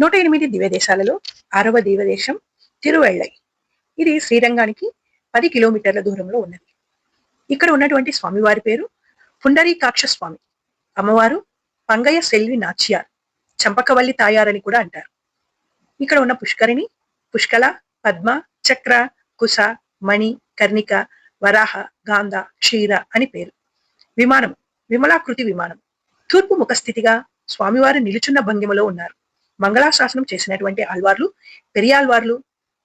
నూట ఎనిమిది దివ్యదేశాలలో ఆరవ దివ్యదేశం తిరువెళ్ళై. ఇది శ్రీరంగానికి పది కిలోమీటర్ల దూరంలో ఉన్నది. ఇక్కడ ఉన్నటువంటి స్వామివారి పేరు పుండరీకాక్ష స్వామి అమ్మవారు పంగయ్య సెల్వి నాచియార్ చంపకవల్లి తాయారని కూడా అంటారు. ఇక్కడ ఉన్న పుష్కరిణి పుష్కల పద్మ చక్ర కుశ మణి కర్ణిక వరాహ గాంధ క్షీర అని పేరు. విమానం విమలాకృతి విమానం. తూర్పు ముఖస్థితిగా స్వామివారు నిలుచున్న భంగిమలో ఉన్నారు. మంగళాశాసనం చేసినటువంటి ఆళ్వార్లు పెరియాళ్వార్లు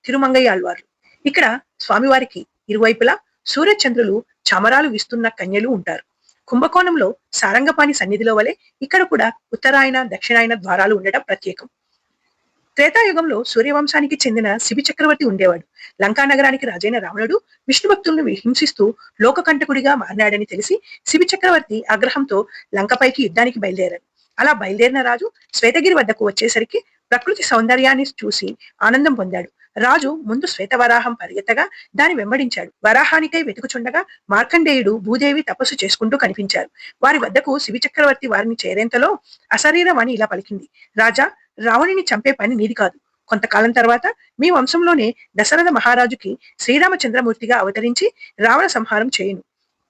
తిరుమంగయ్య ఆళ్వార్లు. ఇక్కడ స్వామివారికి ఇరువైపులా సూర్యచంద్రులు చమరాలు విస్తున్న కన్యలు ఉంటారు. కుంభకోణంలో సారంగపాణి సన్నిధిలో వలె ఇక్కడ కూడా ఉత్తరాయణ దక్షిణాయన ద్వారాలు ఉండటం ప్రత్యేకం. త్రేతాయుగంలో సూర్యవంశానికి చెందిన శిబి చక్రవర్తి ఉండేవాడు. లంకా నగరానికి రాజైన రావణుడు విష్ణు భక్తులను హింసిస్తూ లోకకంటకుడిగా మారినాడని తెలిసి శిబి చక్రవర్తి ఆగ్రహంతో లంకపైకి యుద్ధానికి బయలుదేరాడు. అలా బయలుదేరిన రాజు శ్వేతగిరి వద్దకు వచ్చేసరికి ప్రకృతి సౌందర్యాన్ని చూసి ఆనందం పొందాడు. రాజు ముందు శ్వేతవరాహం పరిగెత్తగా దాని వెంబడించాడు. వరాహానికై వెతుకుచుండగా మార్కండేయుడు భూదేవి తపస్సు చేసుకుంటూ కనిపించారు. వారి వద్దకు శివి చక్రవర్తి వారిని చేరేంతలో అశరీరమని ఇలా పలికింది. రాజా రావణుని చంపే పని నీది కాదు. కొంతకాలం తర్వాత మీ వంశంలోనే దశరథ మహారాజుకి శ్రీరామచంద్రమూర్తిగా అవతరించి రావణ సంహారం చేయను.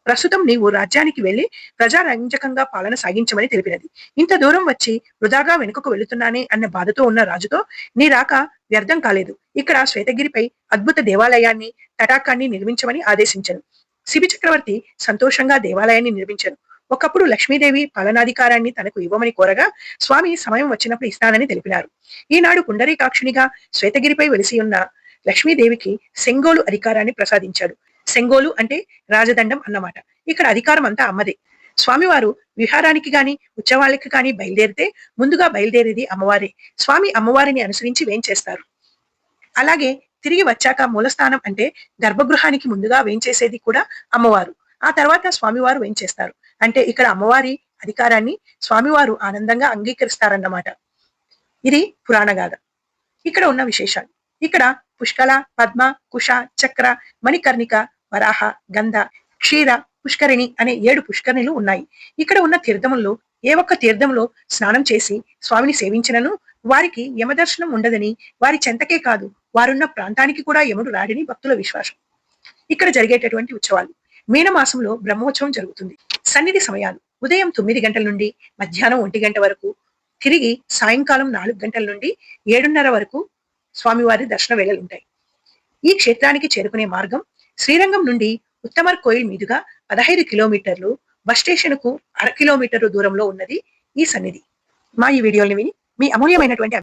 ప్రస్తుతం నీవు రాజ్యానికి వెళ్ళి ప్రజారంజకంగా పాలన సాగించమని తెలిపినది. ఇంత దూరం వచ్చి వృధాగా వెనుకకు వెళుతున్నానే అన్న బాధతో ఉన్న రాజుతో నీ రాక వ్యర్థం కాలేదు. ఇక్కడ శ్వేతగిరిపై అద్భుత దేవాలయాన్ని తటాకాన్ని నిర్మించమని ఆదేశించను. శిబి చక్రవర్తి సంతోషంగా దేవాలయాన్ని నిర్మించను. ఒకప్పుడు లక్ష్మీదేవి పాలనాధికారాన్ని తనకు ఇవ్వమని కోరగా స్వామి సమయం వచ్చినప్పుడు ఇస్తానని తెలిపినారు. ఈనాడు పుండరీకాక్షునిగా శ్వేతగిరిపై వెలిసి ఉన్న లక్ష్మీదేవికి సెంగోలు అధికారాన్ని ప్రసాదించాడు. సెంగోలు అంటే రాజదండం అన్నమాట. ఇక్కడ అధికారం అంతా అమ్మదే. స్వామివారు విహారానికి గాని ఉత్సవాలకి గాని బయలుదేరితే ముందుగా బయలుదేరేది అమ్మవారే. స్వామి అమ్మవారిని అనుసరించి వేంచేస్తారు అలాగే తిరిగి వచ్చాక మూలస్థానం అంటే గర్భగృహానికి ముందుగా వేంచేసేది కూడా అమ్మవారు. ఆ తర్వాత స్వామివారు వేంచేస్తారు అంటే ఇక్కడ అమ్మవారి అధికారాన్ని స్వామివారు ఆనందంగా అంగీకరిస్తారన్నమాట. ఇది పురాణ గాథ. ఇక్కడ ఉన్న విశేషాలు. ఇక్కడ పుష్కల పద్మ కుష చక్ర మణికర్ణిక వరాహ గంధ క్షీర పుష్కరిణి అనే ఏడు పుష్కరిణిలు ఉన్నాయి. ఇక్కడ ఉన్న తీర్థముల్లో ఏ ఒక్క తీర్థంలో స్నానం చేసి స్వామిని సేవించినను? వారికి యమదర్శనం ఉండదని వారి చెంతకే కాదు వారున్న ప్రాంతానికి కూడా యముడు రాడని భక్తుల విశ్వాసం. ఇక్కడ జరిగేటటువంటి ఉత్సవాలు. మీనమాసంలో బ్రహ్మోత్సవం జరుగుతుంది. సన్నిధి సమయాలు. ఉదయం తొమ్మిది గంటల నుండి మధ్యాహ్నం ఒంటి గంట వరకు తిరిగి సాయంకాలం నాలుగు గంటల నుండి ఏడున్నర వరకు స్వామివారి దర్శన వేళలు ఉంటాయి ఈ క్షేత్రానికి చేరుకునే మార్గం శ్రీరంగం నుండి ఉత్తమర్ కోయిల్ మీదుగా పదహైదు కిలోమీటర్లు బస్ స్టేషన్కు అర కిలోమీటర్లు దూరంలో ఉన్నది ఈ సన్నిధి. మా ఈ వీడియోని విని మీ అమూల్యమైనటువంటి